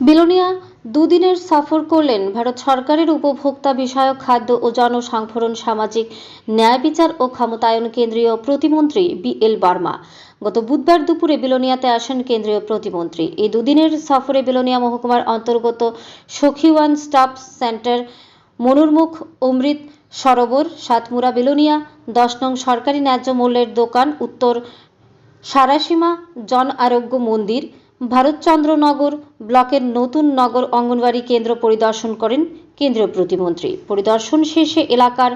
বিলোনিয়া দুদিনের সফর করলেন ভারত সরকারের উপভোক্তা বিষয়ক খাদ্য ও জনসাংফরণ, সামাজিক ন্যায় বিচার ও ক্ষমতায়ন কেন্দ্রীয় প্রতিমন্ত্রী বি এল বার্মা। গত বুধবার দুপুরে বিলোনিয়াতে আসেন কেন্দ্রীয় প্রতিমন্ত্রী। এই দুদিনের সফরে বিলোনিয়া মহকুমার অন্তর্গত সখীওয়ান স্টাফ সেন্টার মনুরমুখ, অমৃত সরোবর, সাতমুরা বিলোনিয়া, দশ নং সরকারি ন্যায্য মূল্যের দোকান, উত্তর সারাসীমা, জন আরোগ্য মন্দির ভারতচন্দ্রনগর ব্লকের নতুন নগর অঙ্গনওয়াড়ি কেন্দ্র পরিদর্শন করেন কেন্দ্রীয় প্রতিমন্ত্রী। পরিদর্শন শেষে এলাকার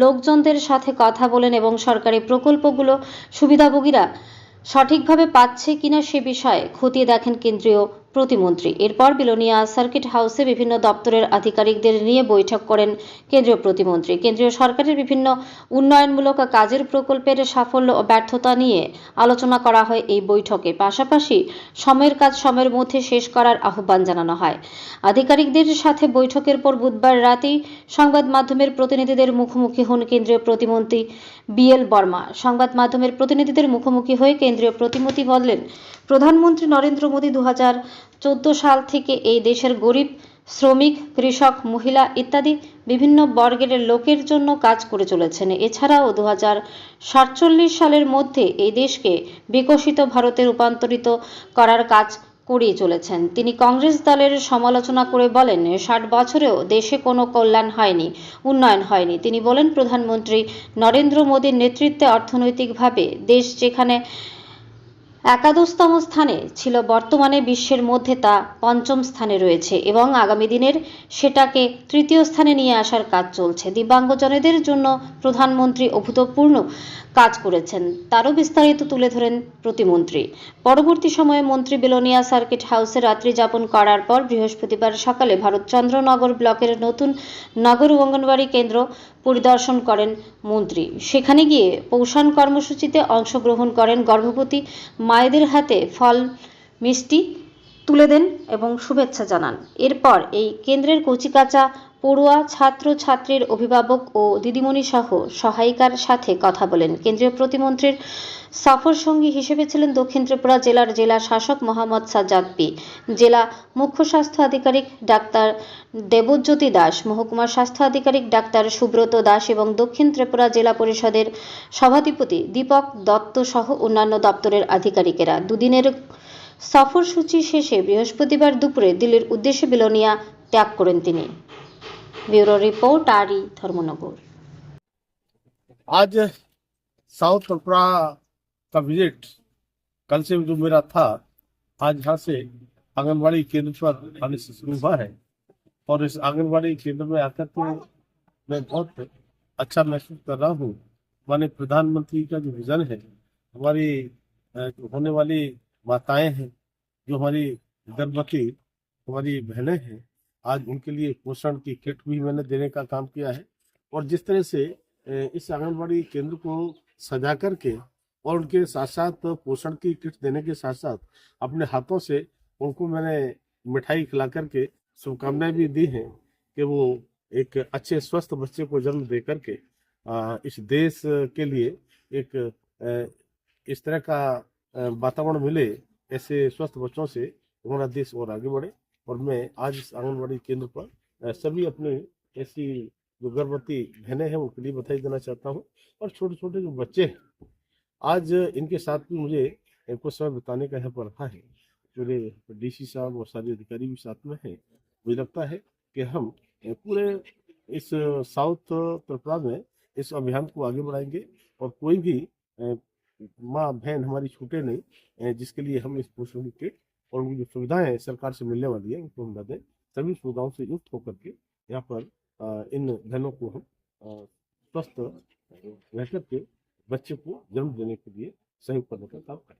লোকজনদের সাথে কথা বলেন এবং সরকারি প্রকল্পগুলো সুবিধাভোগীরা সঠিকভাবে পাচ্ছে কিনা সে বিষয়ে খতিয়ে দেখেন কেন্দ্রীয় প্রতিমন্ত্রী। এরপর বিলোনিয়া সার্কিট হাউসে বিভিন্ন দপ্তরের আধিকারিকদের নিয়ে বৈঠক করেন কেন্দ্রীয় প্রতিমন্ত্রী। কেন্দ্রীয় সরকারের বিভিন্ন উন্নয়নমূলক কাজের প্রকল্পের সাফল্য ও ব্যর্থতা নিয়ে আলোচনা করা হয় এই বৈঠকে। পাশাপাশি সময়ের কাজ সময়ের মধ্যে শেষ করার আহ্বান জানানো হয়। আধিকারিকদের সাথে বৈঠকের পর বুধবার রাতেই সংবাদ মাধ্যমের প্রতিনিধিদের মুখোমুখি হন কেন্দ্রীয় প্রতিমন্ত্রী বিএল বর্মা। সংবাদ মাধ্যমের প্রতিনিধিদের মুখোমুখি হয়ে কেন্দ্রীয় প্রতিমন্ত্রী বললেন, প্রধানমন্ত্রী নরেন্দ্র মোদী দু চোদ্দ সাল থেকে এই দেশের গরিব, শ্রমিক, কৃষক, মহিলা ইত্যাদি বিভিন্ন বর্গের লোকের জন্য কাজ করে চলেছেন। এছাড়াও দু সাতচল্লিশ সালের মধ্যে এই দেশকে বিকশিত ভারতে রূপান্তরিত করার কাজ করিয়ে চলেছেন। তিনি কংগ্রেস দলের সমালোচনা করে বলেন, ষাট বছরেও দেশে কোনো কল্যাণ হয়নি, উন্নয়ন হয়নি। তিনি বলেন, প্রধানমন্ত্রী নরেন্দ্র মোদীর নেতৃত্বে অর্থনৈতিকভাবে দেশ যেখানে একাদশতম স্থানে ছিল বর্তমানে বিশ্বের মধ্যে তা পঞ্চম স্থানে রয়েছে এবং আগামী দিনের সেটাকে তৃতীয় স্থানে নিয়ে আসার কাজ চলছে। দিব্যাঙ্গজনেদের জন্য প্রধানমন্ত্রী অভূতপূর্ণ কাজ করেছেন। তারও বিস্তারিত তুলে ধরেন প্রতিমন্ত্রী। পরবর্তী সময়ে মন্ত্রী বেলোনিয়া সার্কিট হাউসে রাত্রি যাপন করার পর বৃহস্পতিবার সকালে ভারতচন্দ্রনগর ব্লকের নতুন নগর অঙ্গনবাড়ি কেন্দ্র পরিদর্শন করেন মন্ত্রী। সেখানে গিয়ে পৌষণ কর্মসূচিতে অংশগ্রহণ করেন গর্ভবতী মায়েদের হাতে ফল মিষ্টি তুলে দেন এবং শুভেচ্ছা জানান। এরপর এই কেন্দ্রের কচিকাঁচা পড়ুয়া ছাত্র ছাত্রীর অভিভাবক ও দিদিমণি সহ সহায়িকার সাথে কথা বলেন। কেন্দ্রীয় প্রতিমন্ত্রীর সফর সঙ্গী হিসেবে ছিলেন দক্ষিণ ত্রিপুরা জেলার জেলা শাসক মোহাম্মদ সাজ্জাদ পি। জেলা মুখ্য স্বাস্থ্য আধিকারিক ডাক্তার দেবজ্যোতি দাস, মহকুমার স্বাস্থ্য আধিকারিক ডাক্তার সুব্রত দাস এবং দক্ষিণ ত্রিপুরা জেলা পরিষদের সভাধিপতি দীপক দত্ত সহ অন্যান্য দপ্তরের আধিকারিকেরা। দুদিনের সফরসূচি শেষে বৃহস্পতিবার দুপুরে দিল্লির উদ্দেশ্যে বিলোনিয়া ত্যাগ করেন তিনি। ब्यूरो रिपोर्ट, आरी धर्मनगर। आज साउथ त्रिपुरा का विज़िट कल से जो मेरा था, आज यहाँ से आंगनबाड़ी केंद्र पर आने से शुरू हुआ है। और इस आंगनबाड़ी केंद्र में आकर तो मैं बहुत अच्छा महसूस कर रहा हूँ। माने प्रधानमंत्री का जो विजन है, हमारी जो होने वाली माताएँ हैं, जो हमारी गर्भवती, हमारी बहनें हैं आज उनके लिए पोषण की किट भी मैंने देने का काम किया है। और जिस तरह से इस आंगनबाड़ी केंद्र को सजा करके और उनके साथ साथ पोषण की किट देने के साथ साथ अपने हाथों से उनको मैंने मिठाई खिला करके शुभकामनाएँ भी दी हैं कि वो एक अच्छे स्वस्थ बच्चे को जन्म दे करके इस देश के लिए एक इस तरह का वातावरण मिले, ऐसे स्वस्थ बच्चों से हमारा देश और आगे बढ़े। और मैं आज इस आंगनबाड़ी केंद्र पर सभी अपने ऐसी जो गर्भवती बहनें हैं, उनके लिए बधाई देना चाहता हूँ। और छोटे छोटे जो बच्चे हैं, आज इनके साथ भी मुझे कुछ समय बिताने का यहाँ पर रहा है। मेरे डीसी साहब और सारे अधिकारी भी साथ में हैं। मुझे लगता है कि हम पूरे इस साउथ त्रिपुरा में इस अभियान को आगे बढ़ाएँगे और कोई भी माँ बहन हमारी छूटे नहीं जिसके लिए हम इस पोषण की और उनकी जो सुविधाएँ सरकार से मिलने वाली है, उनको हम दें। सभी सुविधाओं से युक्त होकर के यहाँ पर इन धनों को हम स्वस्थ रह करके बच्चे को जन्म देने के लिए सहयोग करने का काम करें।